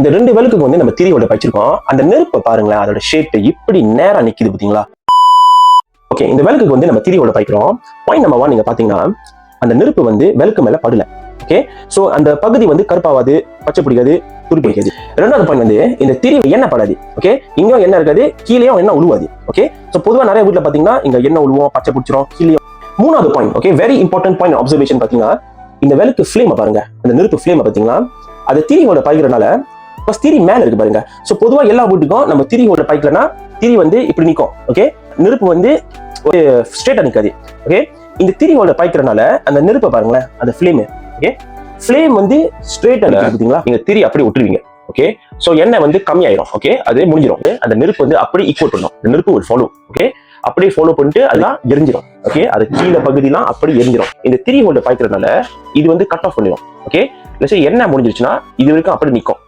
இந்த ரெண்டு விளக்குக்கு வந்து நம்ம திரியோட வச்சிருக்கோம் அந்த நெருப்பை பாருங்களேன் அதோட ஷேப் இப்படி நேரா நிக்குது பாத்தீங்களா? ஓகே இந்த விளக்குக்கு வந்து நம்ம திரியோட பாய்க்கிறோம் பாயிண்ட் நம்பர் ஒன் நீங்க பாத்தீங்கன்னா அந்த நெருப்பு வந்து விளக்கு மேல படல. ஓகே சோ அந்த பகுதி வந்து கருப்பாவாது பச்சை பிடிக்காது துரு பிடிக்காது. ரெண்டாவது பாயிண்ட் வந்து இந்த திரி எண்ணெய் படாது. ஓகே இங்கேயும் எண்ணெய் இருக்காது கீழேயும் எண்ணெய் உழுவாது. ஓகே சோ பொதுவா நிறைய வீட்ல பாத்தீங்கன்னா இங்க எண்ணெய் உழுவோம் பச்சை பிடிச்சிரும் கீழேயும். மூணாவது point okay very important point observation பாத்தீங்கன்னா இந்த விளக்கு ஃப்ளேமை பாருங்க அந்த நெருப்பு ஃப்ளேமை பாத்தீங்கன்னா அது திரியோட பாய்க்கிறனால ஃபர்ஸ்ட் திரி மேல இருக்கு பாருங்க. சோ பொதுவா எல்லா வீட்டுக்கும் நம்ம திரியோட பாய்க்கலனா திரி வந்து இப்படி நிக்கும். ஓகே நெருப்பு வந்து ஒரு ஸ்ட்ரெயிட்டா நிக்காது. ஓகே இந்த திரியோட பாய்க்கிறனால அந்த நெருப்பை பாருங்களேன் அந்த ஃப்ளேம் ஓகே ஃப்ளேம் வந்து ஸ்ட்ரெயிட்டா பாத்தீங்களா? நீங்க திரி அப்படி விட்டுருவீங்க ஓகே சோ எண்ணெய் வந்து கம்மியாயிரும். ஓகே அது முடிஞ்சிடும் அந்த நெருப்பு வந்து அப்படி ஈக்குவல் பண்ணும். இந்த நெருப்பு ஒரு ஃபாலோ ஓகே அப்படியே ஃபாலோ பண்ணிட்டு அதெல்லாம் எரிஞ்சிடும் ஓகே அது கீழே பகுதிலாம் அப்படி எரிஞ்சிடும் இந்த திரி ஹோல்டர் பாய்க்கிறதுனால இது வந்து கட் ஆஃப் பண்ணிடும் ஓகே இல்லை எண்ணெய் முடிஞ்சிருச்சுன்னா இது வரைக்கும் அப்படி நிற்கும்